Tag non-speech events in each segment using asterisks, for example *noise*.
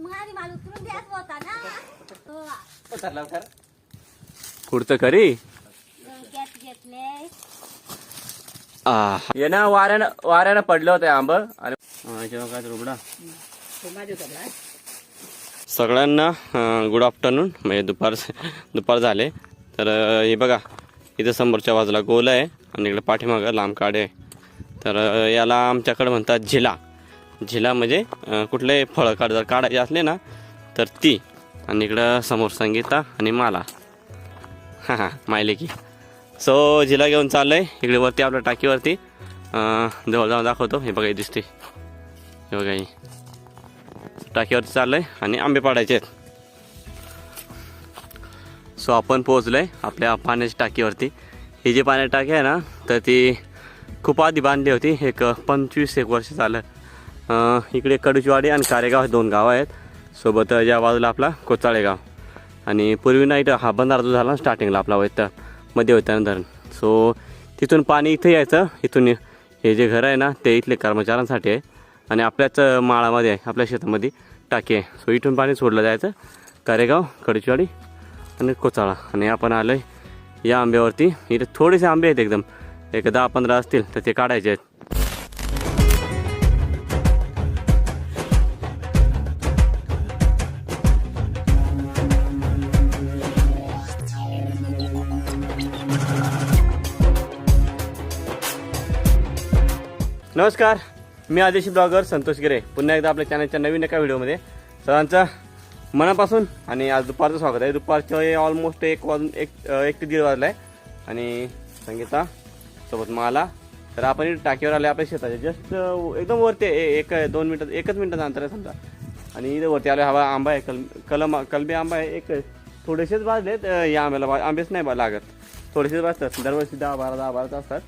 मला उतरून होता ना? हो, कुडतं खरी गॅस घेतले. ये ना वाऱ्यानं वाऱ्यानं पडलं होतं आंब. आणि हा, जेव्हा काय रुबडा सगळ्यांना गुड आफ्टरनून म्हणजे दुपार दुपार झाले. तर अं, हे बघा इथं समोरच्या बाजूला गोल आहे आणि इकडे पाठीमागं लांब काडे आहे. तर अं, याला आमच्याकडे म्हणतात झिला. झिला म्हणजे कुठले फळं काढ जर काढायचे असले ना तर ती. आणि इकडं समोर संगीता आणि माला. हां हां मायले की सो झिला घेऊन चाललं आहे इकडे वरती आपल्या टाकीवरती. जवळ जाऊन दाखवतो. हे बघा दिसते हे बघा ही. टाकीवरती आहे आणि आंबे पाडायचे आहेत. सो आपण पोहोचलोय आपल्या पाण्याच्या टाकीवरती. ही जी पाण्याची टाकी आहे ना तर ती खूप आधी बांधली होती. एक पंचवीस एक वर्ष झालं. इकडे कडूचवाडी आणि कारेगाव हे दोन गावं आहेत. सोबत या बाजूला आपला कोचाळे गाव आणि पूर्वी ना इथं हा बंधारा जो झाला स्टार्टिंगला आपला होता मध्ये होता धरण. सो तिथून पाणी इथे यायचं. इथून हे जे घर आहे ना ते इथले कर्मचाऱ्यांसाठी आहे. आणि आपल्याच माळामध्ये आहे आपल्या शेतामध्ये टाकी आहे. सो इथून पाणी सोडलं जायचं. कारेगाव कडूचवाडी आणि कोचाळा. आणि आपण आलो आहे या आंब्यावरती. इथे थोडेसे आंबे आहेत एकदम. एक दहा पंधरा असतील तर ते काढायचे आहेत. नमस्कार मी आदेशी ब्लॉगर संतोष गिरे. पुन्हा एकदा आपल्या चॅनलच्या नवीन एका व्हिडिओमध्ये सर्वांचं मनापासून आणि आज दुपारचं स्वागत आहे. दुपारचं ऑलमोस्ट एक वाजून एक एक ते दीड वाजला आहे आणि संगीता सोबत मला. तर आपण टाकीवर आले आपल्या शेताचे जस्ट एकदम वरती आहे. ए- एक दोन मिनटात एकच मिनटाचं अंतर आहे समजा. आणि इथे वरती आलो हवा आंबा आहे कल कलम कलबी आंबा आहे. एक थोडेसेच भाजलेत या आंब्याला आंबेच नाही बा- लागत. थोडेसेच भाजतात दरवर्षी दहा बारा दहा बाराच असतात.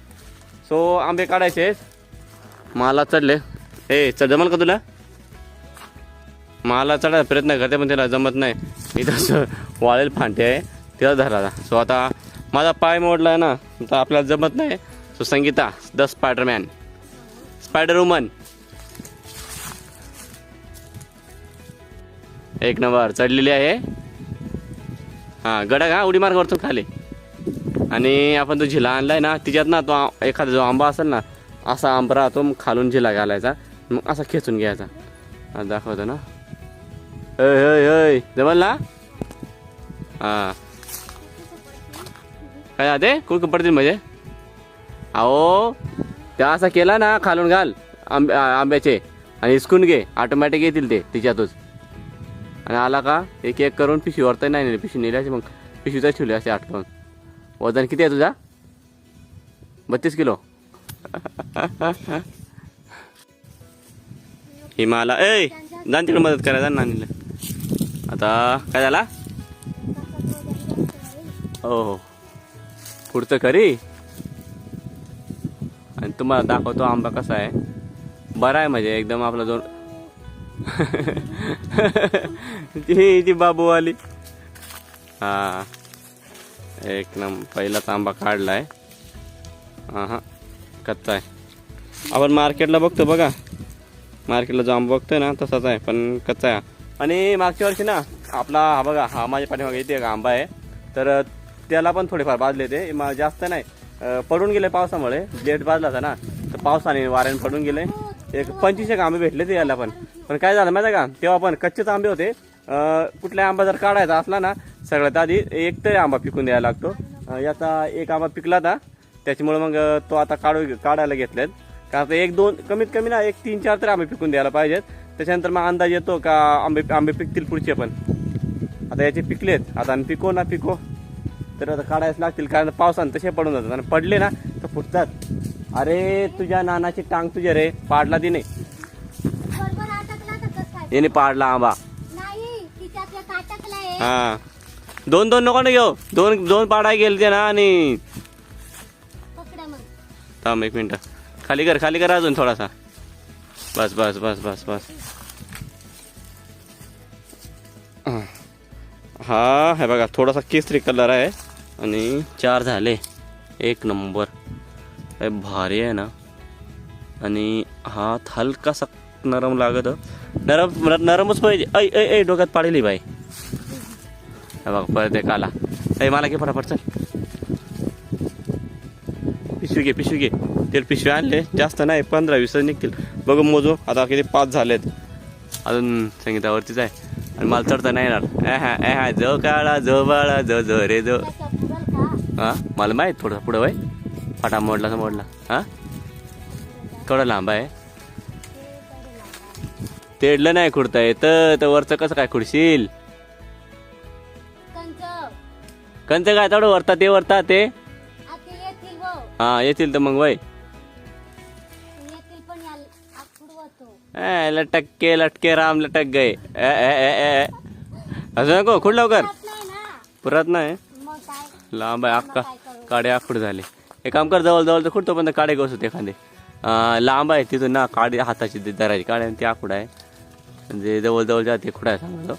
सो आंबे काढायचे. आहेत. मला चढले. ए चढ जमल का तुला? मला चढायचा प्रयत्न करते पण त्याला जमत नाही. इथं असं वाळेल फांटे आहे. तिला धरायला सो आता माझा पाय मोडला आहे ना तर आपल्याला जमत नाही. So Sangeeta the spiderman. Spider woman एक नंबर चढलेली आहे. हां गडा हा उडी मार्ग वरतून खाली. आणि आपण तो झिला आणलाय ना तिच्यात ना तो एखादा जो आंबा असेल ना असा आंबा राहतो मग खालून जिला घालायचा. मग असा खेचून घ्यायचा. दाखवतो ना. अय अय अय जमल ना? हा. काय आते? कुठं पडतील म्हणजे? अहो त्या असा केला ना खालून घाल आंबे आंब्याचे. आणि हिसकून घे. ऑटोमॅटिक येतील ते तिच्यातच आणि आला का? एक एक करून पिशवी वरता नाही नेली. पिशवी नेली मग. पिशवीचा ठेवली असे आठवण वजन किती आहे तुझा? बत्तीस किलो. *laughs* हिमाला ए जाण तिकडे मदत करायला जा नानीला. आता काय झाला? हो हो. पुढचं खरी आणि तुम्हाला दाखवतो आंबा कसा आहे. बरा आहे म्हणजे एकदम आपला दोन ती *laughs* ती बाबू आली हा. एक नंबर पहिलाच आंबा काढलाय. हा हा कच्चा आहे. आपण मार्केटला बघतो बघा. मार्केटला जाऊन आंबा बघतोय ना तसाच आहे पण कच्चा आहे. आणि मागच्या वर्षी ना आपला हा बघा हा माझ्या पाठीमागे इथे एक आंबा आहे. तर त्याला पण थोडेफार बाजले ते. मा- जास्त नाही. पडून गेले पावसामुळे. लेट बाजला होता ना. तर पावसाने वाऱ्याने पडून गेले. एक पंचवीस एक आंबे भेटले ते याला पण. पण काय झालं माहिती आहे का? तेव्हा पण कच्चेच आंबे होते. अं, कुठला आंबा जर काढायचा असला ना सगळ्यात आधी एक तरी आंबा पिकून द्यायला लागतो. याचा एक आंबा पिकला होता. त्याच्यामुळे मग तो आता काढू काढायला घेतलेत. कारण आता एक दोन कमीत कमी ना एक तीन चार तरी आंबे पिकून द्यायला पाहिजेत. त्याच्यानंतर मग अंदाज येतो का आंबे आंबे पिकतील पुढचे पण. आता याचे पिकलेत. आता आणि पिको ना पिको. तर आता काढायच लागतील कारण पावसानं तसे पडून जातात. आणि पडले ना तर फुटतात. अरे तुझ्या नानाची टांग तुझ्या रे. पाडला तिने. याने पाडला आंबा. हा. दोन दोन नको ना घेऊ. दोन दोन पाडाय गेले ते ना आणि थांब एक मिनटं. खाली कर खाली कर अजून थोडासा. बस बस बस बस बस. हा हे बघा थोडासा केसरी कलर आहे आणि चार झाले. एक नंबर. काय भारी आहे ना. आणि हात हलकासा नरम लागत. नरम नरमच पाहिजे. ऐ ऐ ऐ डोक्यात पाडेली बाई. हे बघा परत एक आला. ऐ मला की फटाफट चल. पिशवी घे पिशवी घे. तेल पिशवी आणले. जास्त नाही पंधरा वीस निघतील. बघू मोजू. आता किती पाच झालेत. अजून संगीतावरतीच आहे. आणि मला चढता नाही येणार. एहा एहा जो काळा जो बाळा जो जो रे जो. हा? मला माहीत थोडं पुढं वय. फाटा मोडला तर मोडला. हा? केवढा लांब आहे. तेडलं नाही खुडता येतं. तर वरचं कसं काय खुडशील? कंच काय? तेवढं वरता ते वरता ते. हा येतील तर मग वय. ए, लटके लटके राम लटक गए ए, ए, ए, ए. असं नको खुड लवकर. पुरत नाही लांब आहे अक्का. काडे आखूड झाले. एक काम कर जवळ जवळ खुडतो पण काडे घसत एखादे. अं, लांब आहे तिथून ना काडे हाताची ती धरायची काडे आणि ती आखूड आहे. म्हणजे जवळ जवळ जाते खुडाय सांगतो.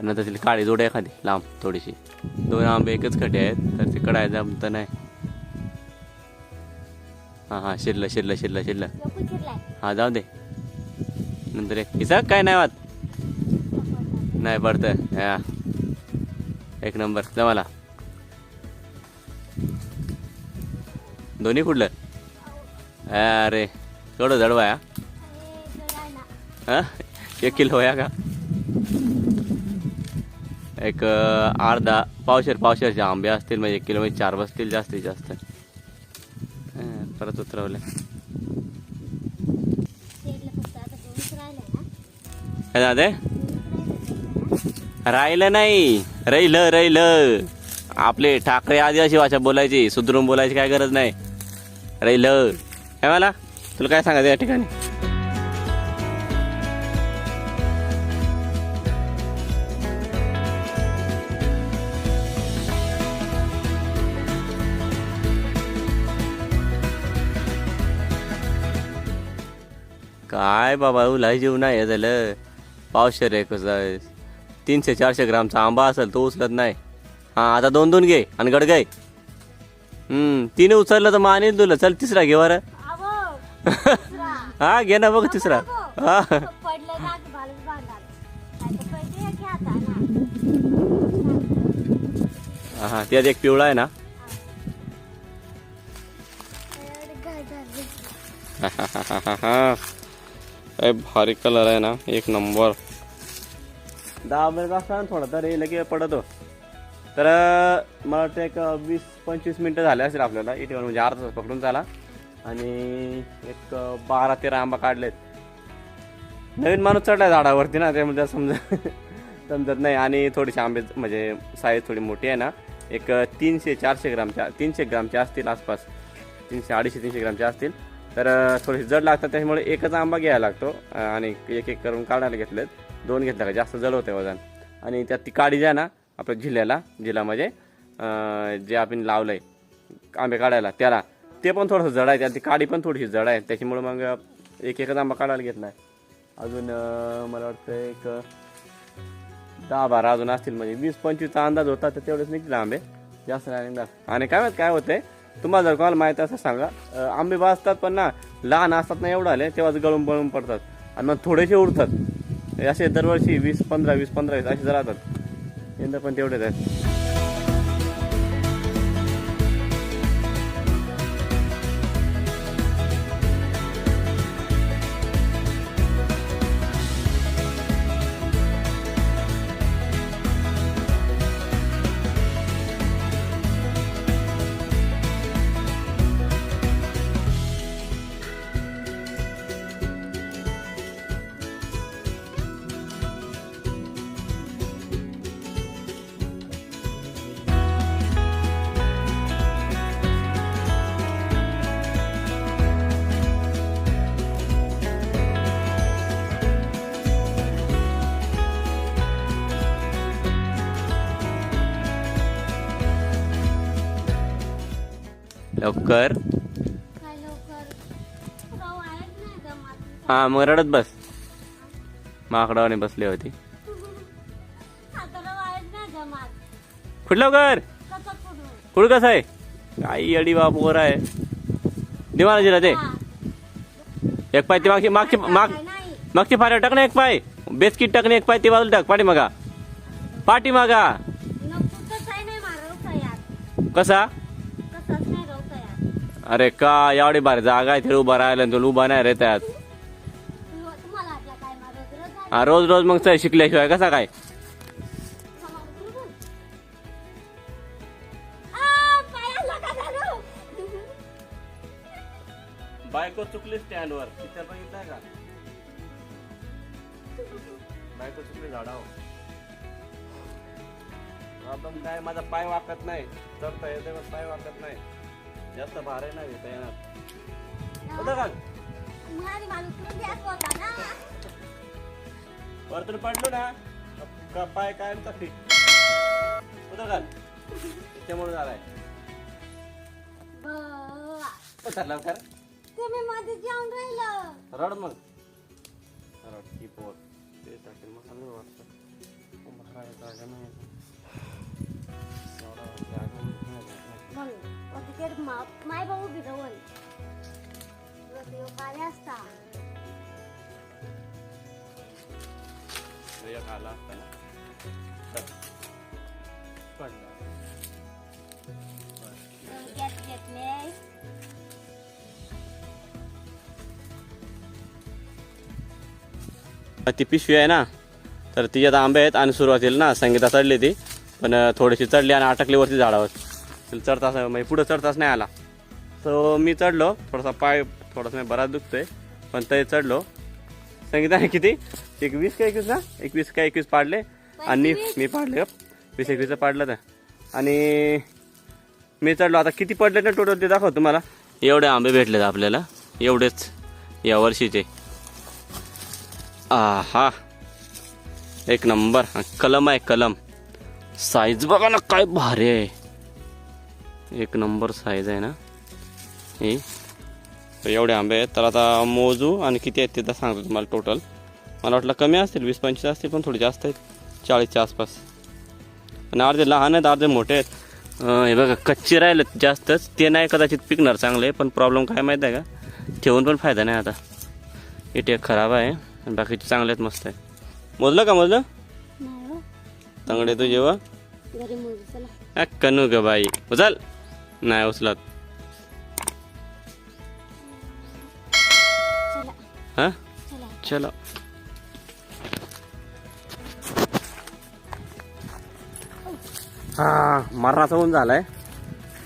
नंतर तिला काळी जोड एखादी लांब थोडीशी. दोन आंबे एकच खडे आहेत तर ते कडाय जमत नाही. हा हा शिरलं शिरलं शिरलं शिरलं. हा जाऊ दे. नंतर एक. हिचा काय नाही वाट नाही पडतं या. एक नंबर. जमाला दोन्ही कुठलं? अरे थोडं जडवा या हा? एक किलो या का? एक अर्धा. पावशेर पावशेरचे आंबे असतील म्हणजे एक किलो म्हणजे चार बसतील जास्तीत जास्त. परत उतरवले. काय झाले दोनच राहिलं नाही. राहिलं राहिलं. आपले ठाकरे आदिवासी भाषा बोलायची सुधरून बोलायची काय गरज नाही. राहिलं. काय मला तुला काय सांगायचं या ठिकाणी? काय बाबा उलाई जीव नाही हे झालं. पावशेर आहे कसं तीनशे चारशे ग्रामचा आंबा असेल तो उचलत नाही. हा आता दोन दोन घे आणि गडगाई. हम्म तिने उचललं तर मग आणि तुला. चल तिसरा घे दुसरा. *laughs* हा घे ना बघ तिसरा. हा. हा त्यात एक पिवळा आहे ना. काय *laughs* भारी कलर आहे ना एक नंबर. दहा मिनिट असताना थोडा तर लगे पडतो. तर मला वाटतं एक वीस पंचवीस मिनटं झाले असेल आपल्याला. इथे म्हणजे अर्धा तास पकडून झाला. आणि एक बारा तेरा आंबा काढलेत. नवीन माणूस चढलाय झाडावरती ना त्यामध्ये समजा *laughs* समजत नाही. आणि थोडीशी आंबे म्हणजे साईज थोडी मोठी आहे ना. एक तीनशे चारशे ग्रामच्या तीनशे ग्रामच्या असतील आसपास. तीनशे अडीचशे तीनशे ग्रामच्या असतील. तर थोडेसे जड लागतात त्याच्यामुळे एकच आंबा घ्यायला लागतो. आणि एक एक करून काढायला घेतलेत. दोन घेतलं का जास्त जड होते वजन. आणि त्यात ती काडी द्या ना आपल्या जिल्ह्याला जिल्हा म्हणजे जे आपण लावलं आहे आंबे काढायला त्याला. ते पण थोडंसं जड आहे त्यात ती काडी पण थोडीशी जड आहे. त्याच्यामुळे मग एक एकच आंबा काढायला घेतला आहे अजून मला वाटतं एक दहा बारा अजून असतील. म्हणजे वीस पंचवीसचा अंदाज होता तर तेवढेच निघतील आंबे. जास्त नाही निघणार. आणि काय माहीत काय होतंय? तुम्हाला जर कोणाला माहिती असं सांगा. आंबे भाजतात पण ना लहान असतात ना एवढं आले तेव्हाच गळून बळून पडतात. आणि मग थोडेसे उडतात. असे दरवर्षी वीस पंधरा वीस पंधरा वीस असे राहतात. यंदा पण तेवढेच आहेत. लवकर. हा मग रडत बस. माकडावाने बसली होती. नाही जमात कुठ लवकर. कसं आहे? काही अडी बाप वर आहे. दे मला दे. हा. एक पाय ती मागची मागची माग मागची फाऱ्या टाक ना एक पाय. बेसकीट टाकणे एक पाय ते बाजूला टाक. पाठी मागा. पाठी मागा. कसा? अरे का? एवढी भारी जागा आहे तिथे उभा राहिला तुला उभा नाही रे त्यात हा, रोज रोज मग शिकल्याशिवाय कसा काय? बायको चुकली स्टँडवर. पिक्चर बघितलाय का? बायको चुकली झाडावर. प्रॉब्लेम काय माझा पाय वाकत नाही. चढता येते पाय वाकत नाही. जास्त भार आहे ना घेता येणार होतं का वरतून पडलो ना पाय काय चकली होतं का त्याच्यामुळे झालाय. पसरला कर तुम्ही मध्ये जाऊन राहिलं. रड मग. रड की पोर. ते टाकेल मग चांगलं वाटतं. जागा नाही. तिथे माय भाऊ भिजवल घेतले ती पिशवी आहे ना तर तिच्यात आंबे आहेत आणि सुरुवातीला ना. संगीता चढली ती पण थोडीशी चढली आणि अटकली वरती झाडावर. चढताच म्हणजे पुढं चढताच नाही आला. सो मी चढलो थोडासा पाय थोडासा नाही बराच दुखतोय पण तरी चढलो. संगीताने किती? एक वीस का एकवीस ना? एकवीस का एकवीस पाडले. आणि मी पाडले. वीस एकवीस पाडलं तर. आणि मी चढलो. आता किती पडले ना टोटल ते दाखव तुम्हाला. एवढे आंबे भेटलेत आपल्याला. एवढेच या वर्षीचे. आहा. एक नंबर. हा, कलम आहे कलम. साईज बघा ना काय भारी आहे. एक नंबर साईज आहे ना. ही. तर एवढे आंबे आहेत. तर आता मोजू आणि किती आहेत ते तर सांगतो तुम्हाला टोटल मला वाटलं कमी असतील वीस पंचवीस असतील पण थोडी जास्त आहेत. चाळीसच्या आसपास. आणि अर्धे लहान आहेत अर्धे मोठे आहेत. हे बघा कच्चे राहिले जास्तच. ते नाही कदाचित पिकणार चांगले पण प्रॉब्लेम काय माहीत आहे का? ठेवून पण फायदा नाही आता. टेक खराब आहे. आणि बाकीचे चांगले आहेत मस्त आहे मोजलं का मोजलं? नाही हो. चांगले तू जेव्हा? कनू ग बाई. उचल. नाही उचलत. चला हा? चला. चलो हा मरणाचा ऊन झालाय.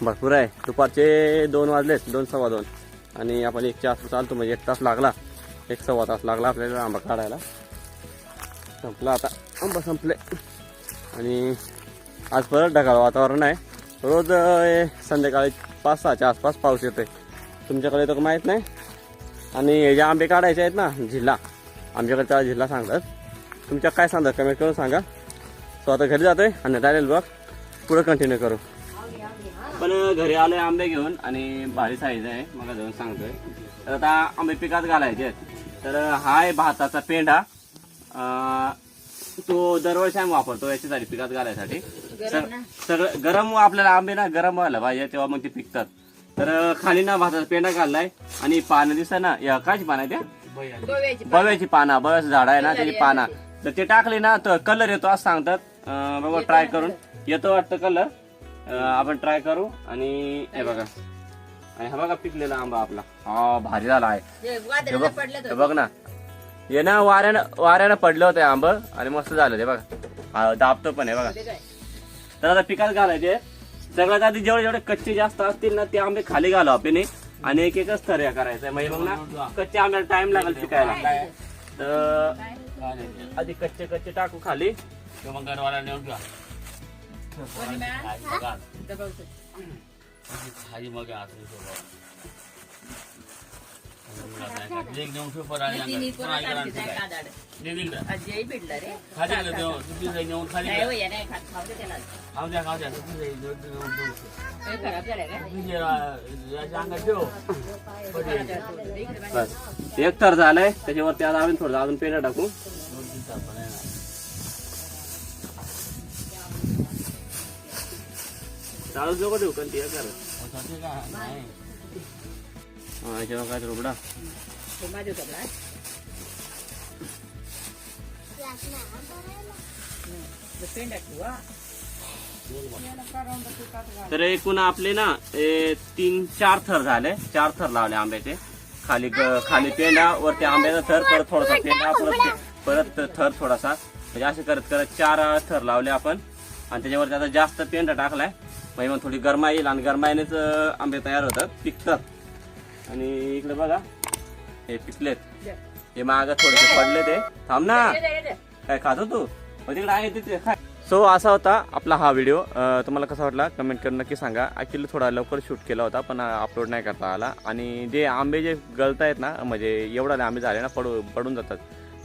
भरपूर आहे. दुपारचे दोन वाजलेत दोन सव्वा दोन. आणि आपण एकच्या आसपास चालतो म्हणजे एक तास लागला. एक सव्वा तास लागला आपल्याला आंबा काढायला. संपला आता. आंबा संपले. आणि आज परत ढगाळ वातावरण आहे. रोज संध्याकाळी पाच सहाच्या आसपास पाऊस येतोय. तुमच्याकडे तर माहीत नाही. आणि हे जे आंबे काढायचे आहेत ना जिल्हा आमच्याकडे त्याला जिल्हा सांगतात. तुमच्या काय सांगतात? कमेंट करून सांगा. सो आता घरी जातोय आणि राहिलेलं बघ पुढे कंटिन्यू करू. पण घरी आलोय आंबे घेऊन आणि भारी साईज आहे. मला जाऊन सांगतोय. तर आता आंबे पिकात घालायचे आहेत. तर हा आहे भाताचा पेंढा. तो दरवर्षी आम्ही वापरतो याच्यासाठी पिकात घालायसाठी. सग- सगळं गरम आपल्याला आंबे ना गरम व्हायला पाहिजे तेव्हा मग ते पिकतात. तर खाली ना भाताचा पेंढा घाललाय आणि पानं दिसत ना या कायची पानं आहे त्या? बव्याची पाना. बव्याचं झाड आहे ना त्याची पाना. तर ते टाकली ना तर कलर येतो असं सांगतात. बघा ट्राय करून. येतो वाटतं कलर आपण ट्राय करू आणि हे बघा. आणि हा बघा पिकलेला आंबा आपला. हा भारी झाला आहे. हे बघ हे बघ ना. हे ना वाऱ्यानं वाऱ्यानं पडलं होतं हे आंब. आणि मस्त झालं ते बघा. हा दाबतो पण आहे बघा. तर आता पिकात घालायचे. सगळ्यात आधी जेवढे जेवढे कच्चे जास्त असतील ना ते आंबे खाली घालू आपण. आणि एक एकच थर करायचं म्हणजे मग ना कच्चे आंब्याला टाइम लागेल पिकायला तर आधी कच्चे कच्चे टाकू खाली. बस एक तर झालंय त्याच्यावरती आता आम्ही थोडं अजून पेढा टाकू. चालू जो देऊ कारण ते हा काय रुबडा तर एकूण आपले ना ए, तीन चार थर झाले. चार थर लावले आंब्याचे खाली खाली पेंडा वरती आंब्याचा थर परत थोडासा पेंडा परत परत थर थोडासा. म्हणजे असे करत करत चार थर लावले आपण. आणि त्याच्यावरती आता जास्त पेंडा टाकलाय. म्हणजे मग थोडी गरमा येईल आणि गरमाईनेच आंबे तयार होतात. पिकतात आणि इकडे बघा. हे पिकलेत हे माग थोडेसे पडले ते. थांब ना. काय खातो तू? मग तिकडे आहे तिथे. खाय सो असा होता आपला हा व्हिडिओ. तुम्हाला कसा वाटला? कमेंट करून नक्की सांगा. ॲक्च्युली थोडा लवकर शूट केला होता पण अपलोड नाही करता आला. आणि जे आंबे जे गळत आहेत ना म्हणजे एवढा आंबे झाले ना पडू पडून जातात.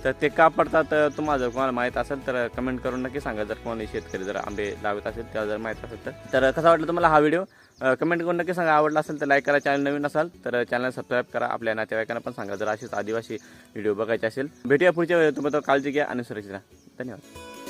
तर ते का पडतात तुम्हाला जर कोणाला माहीत असेल तर कमेंट करून नक्की सांगा. जर कोणी शेतकरी जर आंबे लावत असेल त्याला जर माहीत असेल तर. तर कसा वाटला तुम्हाला हा व्हिडिओ कमेंट करून नक्की सांगा. आवडला असेल तर लाईक करा. चॅनल नवीन असाल तर चॅनल सबस्क्राईब करा. आपल्या नातेवाईकांना पण सांगा. जर अशीच आदिवासी व्हिडिओ बघायचे असेल. भेटूया पुढच्या वेळी तुम्ही काळजी घ्या आणि सुरक्षित राहा. धन्यवाद.